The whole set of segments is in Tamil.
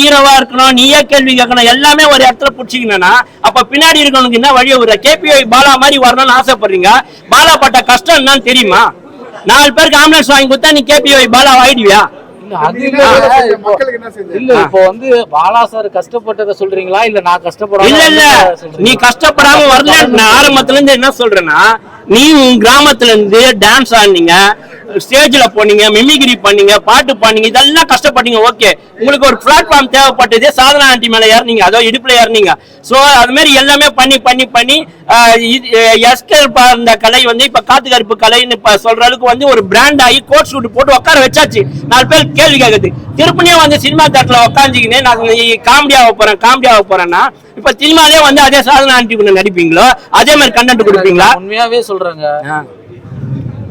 ஹீரோவா இருக்கணும் நீயே கேள்வி கேட்கணும் எல்லாமே ஒரு இடத்துல புடிச்சிக்கணும்னா அப்ப பின்னாடி இருக்கவனுக்கு என்ன வழியை விடுற? கேபிஐ பாலா மாதிரி வரணும்னு ஆசைப்படுறீங்க. பாலா பட்ட கஷ்டம் என்னன்னு தெரியுமா? நாலு பேருக்கு ஆம்புலன்ஸ் வாங்கி கொடுத்தா நீ கேபிஐ பாலா ஆயிடுவியா? இல்ல, அது இல்ல, இப்போ- மக்களுக்கு என்ன செய்யுது? இல்ல இப்போ வந்து பாலா சார் கஷ்டப்பட்டதை சொல்றீங்களா? இல்ல நான் கஷ்டப்படாம இல்ல? நீ கஷ்டப்படாம வரல நான் ஆரம்பத்துல இருந்து என்ன சொல்றேன்னா நீ உன் கிராமத்துல இருந்து டான்ஸ் ஆடினீங்க ஸ்டேஜ்ல போனீங்க மிமிகிரி பண்ணீங்க பாட்டு பண்ணீங்க இதெல்லாம் கஷ்டப்பட்டீங்க ஓகே உங்களுக்கு ஒரு பிளாட்ஃபார்ம் தேவைப்பட்டது சாதனா ஆண்டி மேல ஏறினீங்க அதோ இடுப்புல ஏறினீங்க. சோ அது மாதிரி எல்லாமே பண்ணி பண்ணி பண்ணி எஸ்கேல் இந்த கலை வந்து இப்ப காத்து கருப்பு கலைன்னு இப்ப சொல்ற அளவுக்கு வந்து ஒரு பிராண்ட் ஆகி கோட் ஷூட் போட்டு உட்கார வச்சாச்சு. நாலு பேர் கேள்வி கேக்குது. திருப்பணியும் வந்து சினிமா தேட்டர்ல உட்காந்துக்கினே நான் காமெடியாக போறேன் காமெடியாக போறேன்னா இப்ப சினிமாலே வந்து அதே சாதனா ஆண்டி கூட நடிப்பீங்களோ? அதே மாதிரி கண்டென்ட் கொடுப்பீங்களா? உண்மையாவே சொல்றேங்க.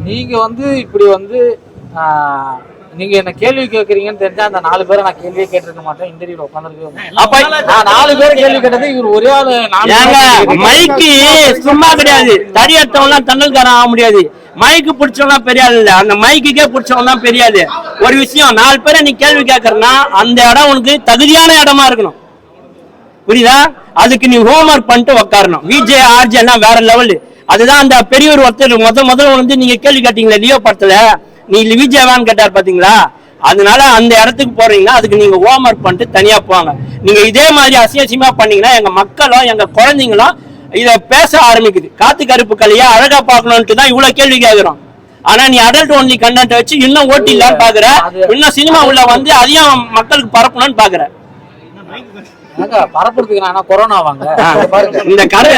நீங்க வந்து இப்படி வந்து நீங்க என்ன கேள்வி கேக்குறீங்கன்னு தெரிஞ்சா அந்த நாலு பேரை நான் கேள்வியே கேட்டிருக்க மாட்டேன். இன்டர்வியூல உட்காந்துருக்கவே அப்ப நான் நாலு பேர் கேள்வி கேட்டது இவர் ஒரே ஆளு மைக்கு சும்மா கிடையாது. தடி எடுத்தவன்லாம் தன்னல்காரன் ஆக முடியாது. மைக்கு பிடிச்சவன்லாம் பெரிய ஆள் இல்ல. அந்த மைக்குக்கே பிடிச்சவன் தான் பெரியாது. ஒரு விஷயம் நாலு பேரை நீ கேள்வி கேட்கறனா அந்த இடம் உனக்கு தகுதியான இடமா இருக்கணும். புரியுதா? அதுக்கு நீ ஹோம்ஒர்க் பண்ணிட்டு உட்காரணும் விஜே ஆர்ஜே எல்லாம் வேற லெவல் அதுதான் அந்த பெரியவர் ஒருத்தர் முத முதல்ல வந்து நீங்க கேள்வி கேட்டீங்களே லியோ படத்துல? நீ விஜயவான்னு கேட்டார் பாத்தீங்களா? அதனால அந்த இடத்துக்கு போறீங்கன்னா அதுக்கு நீங்க ஹோம்ஒர்க் பண்ணிட்டு தனியா போங்க. நீங்க இதே மாதிரி அசியசியமா பண்ணீங்கன்னா எங்க மக்களும் எங்க குழந்தைங்களும் இத பேச ஆரம்பிக்குது. காத்து கருப்பு கலையா அழகா பார்க்கணும்ட்டு தான் இவ்வளவு கேள்வி கேக்குறோம். ஆனா நீ அடல்ட் ஒன்லி கண்டென்ட் வச்சு இன்னும் ஓட்டி இல்லான்னு பாக்குற. இன்னும் சினிமா உள்ள வந்து அதையும் மக்களுக்கு பரப்பணும்னு பாக்குற. பரப்புறதுக்கு நான் கொரோனா வாங்க? பாருங்க இந்த கதை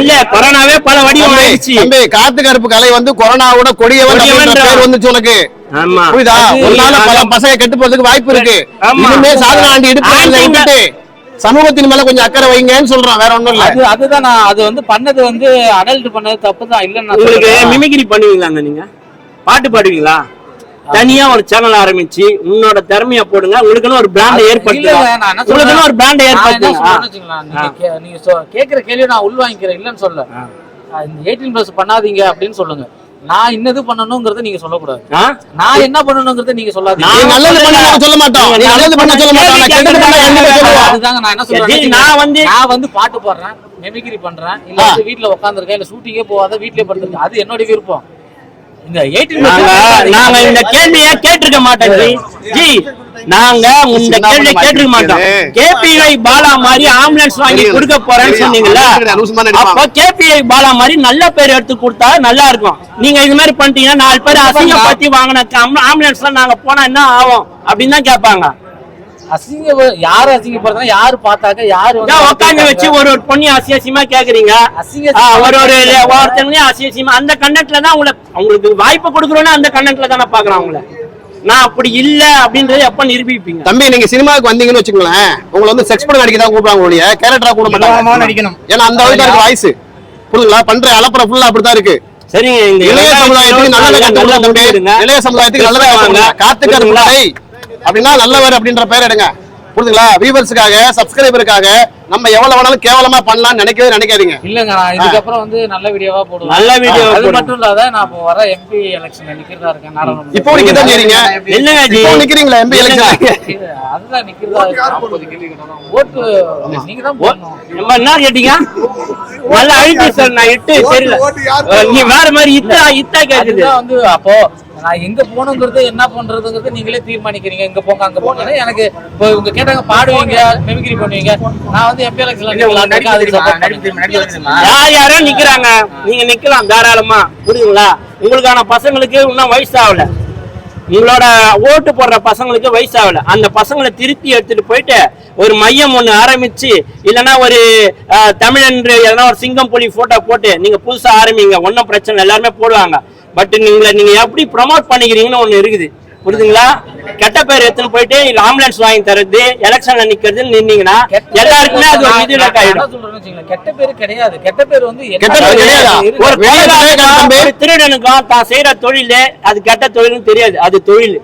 இல்ல கொரோனாவே பல வடிவம் ஆயிடுச்சு. காத்து கருப்பு கலை வந்து கொரோனாவோட கொடியவன் பேர் வந்துச்சு உனக்கு. ஆமா. புரியுதா? அது- உன்னால பல பசங்க கெட்டு போறதுக்கு வாய்ப்பு இருக்கு. இனிமே சாதனா ஆண்டி விட்டுட்டு சமூகத்தின் மேல கொஞ்சம் அக்கறை வைங்கன்னு சொல்றான். வேற ஒண்ணும் இல்ல. அது அதுதான் நான் அது வந்து பண்ணது வந்து அடல்ட் பண்ணது தப்பு தான் இல்லன்னு நான் உங்களுக்கு. மிமிக்ரி பண்ணுவீங்களாங்க நீங்க? பாட்டு பாடுவீங்களா? தனியா ஒரு சேனல் ஆரம்பிச்சு உன்னோட திறமைய போடுங்க. உங்களுக்குன்னு ஒரு பிராண்ட் நான் என்ன உங்களுக்குன்னு ஒரு பிராண்ட் நான் என்ன வச்சுங்களேன், நீங்க கேக்குற கேள்வி நான் உள்வாங்கிக்கிறேன் இல்லன்னு சொல்ல எயிட்டீன் பிளஸ் பண்ணாதீங்க அப்படின்னு சொல்லுங்க. நான் இன்னது பண்ணணுங்கிறத நீங்க சொல்லக்கூடாது? நான் என்ன பண்ணணுங்கிறத நீங்க சொல்லாதீங்க. நல்லது பண்ண சொல்ல மாட்டோம். நல்லது பண்ண சொல்ல மாட்டோம். நான் கெட்டது பண்ண சொல்லுவோம் அதுதாங்க நான் என்ன சொல்றேன் நான் வந்து- நான் வந்து பாட்டு பாடுறேன் மெமிக்ரி பண்றேன் இல்ல வீட்ல உட்காந்துருக்கேன் இல்ல ஷூட்டிங்கே போகாத வீட்லயே படுத்துருக்கேன். அது என்னோட விருப்பம். நாங்க நாங்க இந்த கேள்வியை கேட்டிருக்க மாட்டோம் ஜி. நாங்க இந்த கேள்வியை கேட்டிருக்க மாட்டோம். கேபிஐ பாலா மாதிரி ஆம்புலன்ஸ் வாங்கி கொடுக்க போறேன்னு சொன்னீங்கல்ல? அப்போ கேபிஐ பாலா மாதிரி நல்ல பேர் எடுத்து கொடுத்தா நல்லா இருக்கும். நீங்க இது மாதிரி பண்ணிட்டீங்கன்னா நாலு பேர் அசிங்கப்படுத்தி வாங்கின ஆம்புலன்ஸ்ல நாங்க போனா என்ன ஆகும் அப்படின்னு தான் கேட்பாங்க. அசிங்க யாரு அசிங்கப்படுறதா யாரு பார்த்தாக்க யாரு உட்காந்து வச்சு ஒரு ஒரு பொண்ணி அசியசியமா கேக்குறீங்க. அசிங்க ஆ, ஒரு ஒரு ஒருத்தவங்களையும் அசியசியமா அந்த கண்டென்ட்ல தான் உங்களை உங்களுக்கு வாய்ப்பு கொடுக்குறோன்னா அந்த கண்டென்ட்ல தானே பாக்குறேன் உங்களை நான் அப்படி இல்ல அப்படின்றது எப்ப நிரூபிப்பீங்க? தம்பி நீங்க சினிமாவுக்கு வந்தீங்கன்னு வச்சுங்களேன் உங்களை வந்து செக்ஸ் படம் நடிக்க தான் கூப்பிடுவாங்க ஒழிய கேரக்டரா கூட மாட்டாங்க. நடிக்கணும். ஏன்னா அந்த அளவுக்கு இருக்கு வாய்ஸ் புரியுங்களா பண்ற அலப்பற ஃபுல்லா அப்படித்தான் இருக்கு. சரிங்க இந்த இளைய சமுதாயத்துக்கு நல்லதை முடிவெடுங்க. இளைய சமுதாயத்துக்கு நல்லதை வாங்க. அப்படின்னா நல்லவர் அப்படின்ற பேர் எடுங்க. புரியுதுங்களா வியூவர்ஸுக்காக சப்ஸ்கிரைபருக்காக நம்ம எவ்வளவு வேணாலும் கேவலமா பண்ணலாம்னு நினைக்கவே நினைக்காதீங்க. இல்லங்க நான் இதுக்கப்புறம் வந்து நல்ல வீடியோவா போடுவேன். நல்ல video அது. மட்டும் இல்லாத நான் இப்போ வர எம்பி எலெக்ஷன்ல நிக்கிறதா இருக்கேன் நாடாளுமன்ற. இப்போ நிக்க தான் செய்றீங்க இல்லைங்க இப்போ நிக்கிறீங்களா எம்பி. எலெக்ஷன் அதுதான் நிக்கிறதா இருக்கேன். ஓட்டு நீங்க தான் போடணும். நம்ம என்ன கேட்டீங்க? நல்ல அழுத்தி சார் நான் இட்டு தெரியல. நீ வேற மாதிரி இத்தா இத்தா கேக்குது. வந்து அப்போ நான் எங்க போகணுங்கிறது என்ன பண்றதுங்கிறது நீங்களே தீர்மானிக்கிறீங்க. எங்க போங்க அங்க போங்க. எனக்கு இப்போ இவங்க கேட்டாங்க பாடுவீங்க மெமிக்ரி பண்ணுவீங்க. நான் வந்து எம்பி எலெக்ஷன்ல யார் யாரோ நிக்கிறாங்க? நீங்க நிக்கலாம் தாராளமா. புரியுதுங்களா? உங்களுக்கான பசங்களுக்கு இன்னும் வயசு ஆகல உங்களோட ஓட்டு போடுற பசங்களுக்கு வயசு ஆகல அந்த பசங்களை திருப்பி எடுத்துட்டு போயிட்டு ஒரு மையம் ஒண்ணு ஆரம்பிச்சு இல்லைன்னா ஒரு அஹ், தமிழன் எதனா ஒரு சிங்கம் புலி போட்டோ போட்டு நீங்க புதுசா ஆரம்பிங்க. ஒன்றும் பிரச்சனை எல்லாருமே போடுவாங்க. பட் நீங்க நீங்க எப்படி ப்ரொமோட் பண்ணிக்கிறீங்கன்னு ஒண்ணு இருக்குது. புரியுதுங்களா கெட்ட பேர் எடுத்துன்னு போயிட்டு இல்ல ஆம்புலன்ஸ் வாங்கி தர்றது எலெக்ஷன்ல நிக்கிறதுன்னு நின்னீங்கன்னா எல்லாருக்குமே அது ஒரு விதிவிலக்கு ஆயிடும். கெட்ட பேரு கிடையாது. கெட்ட பேர் வந்து என்ன- கெட்ட பேர் கிடையாதா? ஒரு திருடனுக்கும் தான் செய்யற தொழில் அது கெட்ட தொழில்னு தெரியாது. அது தொழில்.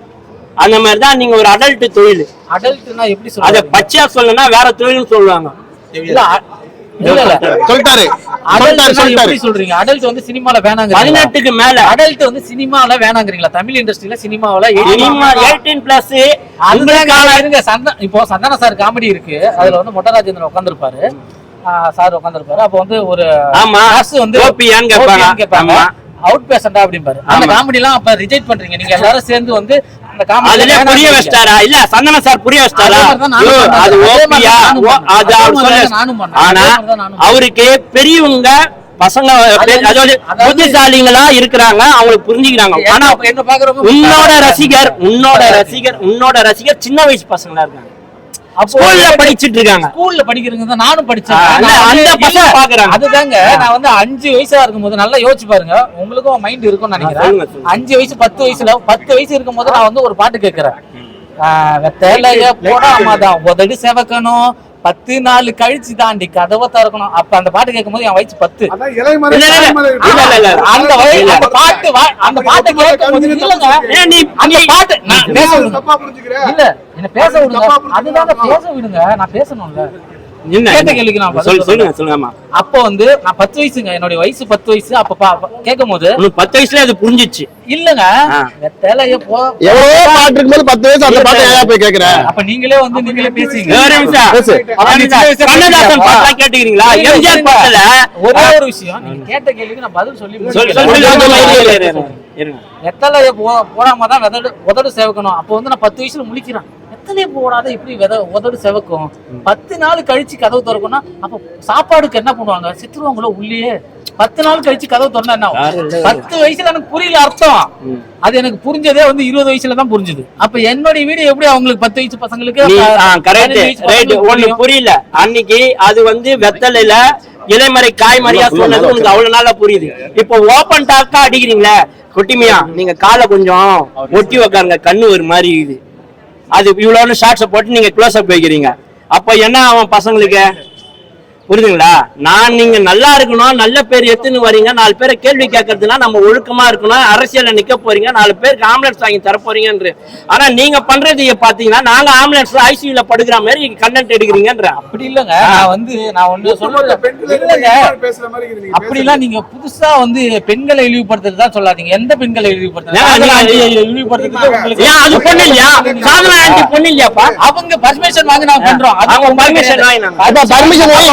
அந்த மாதிரி தான் நீங்க ஒரு அடல்ட் தொழில். அடல்ட்னா எப்படி அத சொல்றது? பச்சையா சொல்லணும்னா வேற தொழில்னு சொல்லுவாங்க. இல்ல. சொல்லிட்டாரு. சொல்றீங்க? அடல்ட் வந்து சினிமால வேணாங்க பதினெட்டுக்கு மேல. அடல்ட் வந்து சினிமால வேணாங்கிறீங்களா? தமிழ் இண்டஸ்ட்ரியில சினிமாவில எயிட்டீன் பிளஸ் இருங்க சந்தா இப்போ சந்தான சார் காமெடி இருக்கு. அதுல வந்து மொட்டராஜேந்திரன் உட்காந்துருப்பாரு சார் உட்காந்துருப்பாரு அப்போ வந்து ஒரு ஆமா. வந்து கேட்பாங்க. அவுட் பேஷண்டா அப்படிம்பாரு. அந்த. காமெடி எல்லாம் அப்ப ரிஜெக்ட் பண்றீங்க. நீங்க எல்லாரும் சேர்ந்து வந்து அதுல புரிய வச்சிட்டாரா? இல்ல சந்தன சார் புரிய வச்சிட்டாரா? அதே ஓபியா. அது. ஆனா. அவருக்கு பெரியவங்க பசங்க அது அதாவது புத்திசாலிங்களா இருக்கிறாங்க அவங்களுக்கு புரிஞ்சுக்கிறாங்க. ஆனா உன்னோட ரசிகர் உன்னோட ரசிகர் உன்னோட ரசிகர் சின்ன வயசு பசங்களா இருக்காங்க. ஸ்கூல்ல படிச்சிட்டு இருக்காங்க ஸ்கூல்ல படிக்கிறவங்க தான் நானும் படிச்சேன். அந்த- பசங்க பாக்குறாங்க. அதுதாங்க நான் வந்து அஞ்சு வயசா இருக்கும்போது நல்லா யோசிச்சு பாருங்க. உங்களுக்கும் மைண்ட் இருக்கும்னு நினைக்கிறேன். அஞ்சு வயசு பத்து வயசுல பத்து வயசு இருக்கும்போது நான் வந்து ஒரு பாட்டு கேட்கிறேன் வெத்தலைய போடாமதான் உதடு செவக்கணும். பத்து நாள் கழிச்சு தாண்டி கதவை திறக்கணும் அப்ப அந்த பாட்டு கேட்கும்போது என் வயசு பத்து. அந்த அந்த பாட்டு அந்த பாட்டை கேட்கும்போது இல்லங்க அந்த பாட்டு நான் பேச? இல்ல என்ன பேச விடுங்க. அதுதாங்க பேச விடுங்க நான் பேசணும்ல கேட்ட கேள்விக்கு நான் சொல்லுங்க சொல்றேன். சொல்லுங்கம்மா அப்போ வந்து நான் பத்து வயசுங்க. என்னுடைய வயசு பத்து வயசு. அப்ப கேட்கும் போது பத்து வயசுல அது புரிஞ்சிச்சு. இல்லங்க. ஆ. வெத்தலைய போ எவ்வளவோ பாட்டு இருக்கும்போது பத்து வயசு அந்த பாட்டை ஏன் போய் கேக்குற? அப்ப நீங்களே வந்து நீங்களே பேசுங்க ஒரு நிமிஷம். கண்ணதாசன் கேட்டுக்கிறீங்களா எம்ஜிஆர் இல்ல. பாட்டுல ஒரே ஒரு விஷயம். நீங்க கேட்ட கேள்விக்கு நான் பதில் சொல்லி போடாம தான் உதடு உதடு சேவக்கணும். அப்போ வந்து நான் பத்து வயசுல முழிக்கிறேன். வெத்தலைய போடாத இப்படி வித உதடு செவக்கும். பத்து நாள் கழிச்சு கதவு திறக்கணும்னா அப்போ சாப்பாடுக்கு என்ன பண்ணுவாங்க? சித்துருவாங்களோ உள்ளே பத்து நாள் கழிச்சு கதவு திறந்தா என்ன ஆகும்? பத்து வயசுல எனக்கு புரியல அர்த்தம். அது எனக்கு புரிஞ்சதே வந்து இருபது வயசுல தான் புரிஞ்சுது. அப்ப என்னுடைய வீடு எப்படி அவங்களுக்கு பத்து வயசு பசங்களுக்கு? ஒண்ணு. புரியல. அன்னைக்கு அது வந்து வெத்தலையில இலைமறை காய்மறையா சொன்னது உனக்கு அவ்வளவு நாளா புரியுது. இப்போ ஓபன் டாக்கா அடிக்கிறீங்களே கொட்டிமியா? நீங்க காலை கொஞ்சம் ஒட்டி உக்காருங்க. கண்ணு ஒரு மாதிரி இருக்குது. அது இவ்வளோன்னு ஷார்ட்ஸை போட்டு நீங்க க்ளோஸ் அப் வைக்கிறீங்க. அப்போ என்ன ஆகும் பசங்களுக்கு? புரியுதுங்களா நான் நீங்க நல்லா இருக்கணும் நல்ல பேர் எத்துன்னு வரீங்க நாலு பேரை கேள்வி கேட்கறதுனா நம்ம ஒழுக்கமா இருக்கணும் அரசியல்ல நிக்க போறீங்க நாலு பேருக்கு ஆம்புலன்ஸ் வாங்கி தர போறீங்கன்ற. ஆனா நீங்க பண்றது பாத்தீங்கன்னா நாங்க ஆம்புலன்ஸ் ஐசியூல படுக்கிற மாதிரி கண்டென்ட் எடுக்கிறீங்கன்ற. அப்படி இல்லங்க. நான் வந்து நான் ஒண்ணு பேசுற மாதிரி இருக்குது நீங்க அப்படிலாம் நீங்க புதுசா வந்து பெண்களை இழிவுபடுத்துறது தான் சொல்லாதீங்க. எந்த பெண்களை இழிவுபடுத்துறது? ஏன் அது பொண்ணு இல்லையா? சாதனா ஆண்டி பொண்ணு இல்லையாப்பா? அவங்க பர்மிஷன் வாங்கி நாங்க பண்றோம். அவங்க பர்மிஷன் வாங்கி permission வாங்கி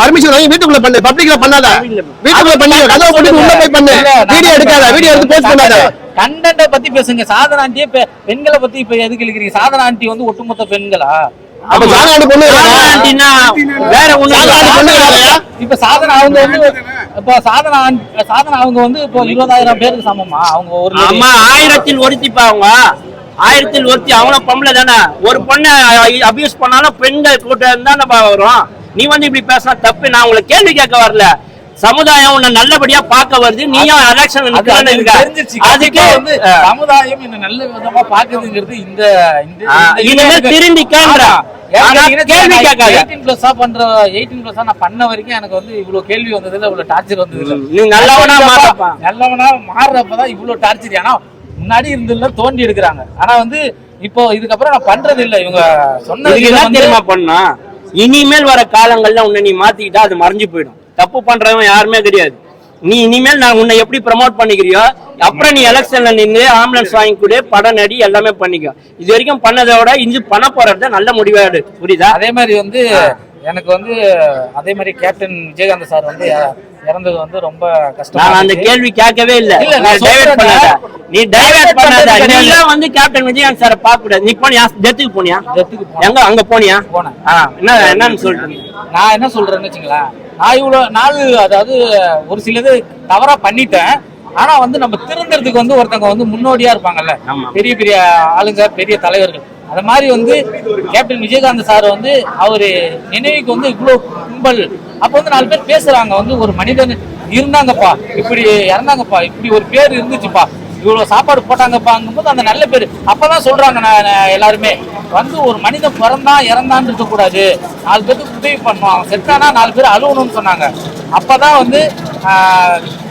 பர்மிஷன் வாங்கி வீட்டுக்குள்ள பண்ணு. பப்ளிக்ல பண்ணாத. வீட்டுக்குள்ள பண்ணு கதவை போட்டு உள்ள போய் பண்ணு. இல்ல, நான் வீடியோ எடுக்காத. வீடியோ எடுத்து போஸ்ட் பண்ணாத. கண்டென்ட்டை பத்தி பேசுங்க. சாதனா ஆண்டியே பெண்களை பத்தி இப்ப எதுக்கு இழுக்கிறீங்க சாதனா ஆண்டி வந்து ஒட்டுமொத்த பெண்களா? அப்ப பொண்ணு சாதனா ஆண்டினா வேற ஒண்ணு? இப்ப சாதனா அவங்க வந்து இப்ப சாதனா சாதனா அவங்க வந்து இப்போ இருபதாயிரம் பேருக்கு சமமா? அவங்க ஒரு. அம்மா ஆயிரத்தில் ஒருத்திப்பா அவங்க. ஆயிரத்தில் ஒருத்தி அவங்கள பொம்பளை தானே. ஒரு பொண்ணை அபியூஸ் பண்ணாலும் பெண்கள் கூட்டம் தான் நம்ம வரும். நீ வந்து இப்படி பேசினா தப்பு. நான் உங்களை கேள்வி கேட்க வரல. சமுதாயம் உன்னை நல்லபடியா பார்க்க வருது. நீயும் எலெக்ஷன். அதுக்கு வந்து சமுதாயம் என்ன நல்ல விதமா பாக்குதுங்கிறது இந்த இனிமேல் ஆனா கேட்டீங்கன்னா, கேள்வி நான் கேட்காத. 18 plus ஆ பண்ற 18 plus ஆ நான் பண்ண வரைக்கும் எனக்கு வந்து இவ்வளவு கேள்வி வந்தது இல்ல இவ்வளவு டார்ச்சர் வந்தது இல்ல நீ நல்லவனா மாறப்பா. நல்லவனா மாறுறப்பதான் இவ்வளவு டார்ச்சர் ஆனா முன்னாடி இருந்ததுல தோண்டி எடுக்கிறாங்க. ஆனா வந்து இப்போ இதுக்கப்புறம் நான் பண்றது இல்ல. இவங்க சொன்னது தெரியுமா பண்ணா? இனிமேல் வர காலங்கள்ல உன்னை நீ மாத்திக்கிட்டா அது மறைஞ்சு போயிடும். தப்பு பண்றவன் யாருமே கிடையாது. நீ இனிமேல் நான் உன்னை எப்படி ப்ரமோட் பண்ணிக்கிறியோ அப்புறம் நீ எலெக்ஷன்ல நின்று ஆம்புலன்ஸ் வாங்கி கொடு படம் நடி எல்லாமே பண்ணிக்கோ. இது வரைக்கும் பண்ணதை விட இஞ்சி பண்ண போறது நல்ல முடிவா புரியுதா? அதே மாதிரி வந்து எனக்கு வந்து அதே மாதிரி கேப்டன் விஜயகாந்த் சார் வந்து இற- இறந்தது வந்து ரொம்ப கஷ்டமா நான் அந்த. கேள்வி கேட்கவே இல்ல நீ டைவர்ட். பண்ணாத நீ டைவர்ட் divert பண்ணாத பண்றது நீ கிடையாது. வந்து கேப்டன் விஜயகாந்த் சாரை பார்க்க கூடாது நீ போனியா டெத்துக்கு போனியா டெத்துக்கு. எங்க அங்க போனியா போனேன். என்ன என்னன்னு சொல்லிட்டு நான் என்ன சொல்றேன்னு வச்சுங்களேன் நான் இவ்வளவு நாள் அதாவது ஒரு சிலது தவறா பண்ணிட்டேன் ஆனா வந்து நம்ம திருந்துறதுக்கு வந்து ஒருத்தவங்க வந்து முன்னோடியா இருப்பாங்கல்ல. பெரிய பெரிய ஆளுங்க பெரிய தலைவர்கள் அது மாதிரி வந்து கேப்டன் விஜயகாந்த் சார் வந்து அவர் நினைவுக்கு வந்து இவ்வளோ கும்பல். அப்போ வந்து நாலு பேர் பேசுகிறாங்க வந்து ஒரு மனிதன் இருந்தாங்கப்பா. இப்படி இறந்தாங்கப்பா. இப்படி ஒரு பேர் இருந்துச்சுப்பா. இவ்வளோ சாப்பாடு போட்டாங்கப்பாங்கும்போது அந்த நல்ல பேர். அப்போ தான் சொல்கிறாங்க நான் எல்லாருமே. வந்து ஒரு மனிதன் பிறந்தான் இறந்தான்னு இருக்கக்கூடாது. நாலு பேருக்கு உதவி பண்ணணும். அவன் செத்தானா நாலு பேர் அழுகணும்னு சொன்னாங்க. அப்போ தான் வந்து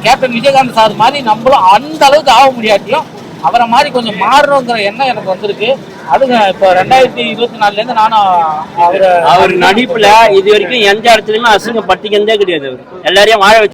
கேப்டன் விஜயகாந்த் சார் மாதிரி நம்மளும் அந்த அளவுக்கு ஆக முடியாட்டியும் அவரை மாதிரி கொஞ்சம் மாறணுங்கிற எண்ணம் எனக்கு வந்திருக்கு. அதுங்க இப்போ ரெண்டாயிரத்தி இருபத்தி நாலுல இருந்து நானும் அவர் அவர் நடிப்புல இது வரைக்கும் எந்த இடத்துலயுமே அசிங்கப்பட்டிக்கிறதே கிடையாது எல்லாரையும் வாழ வச்சு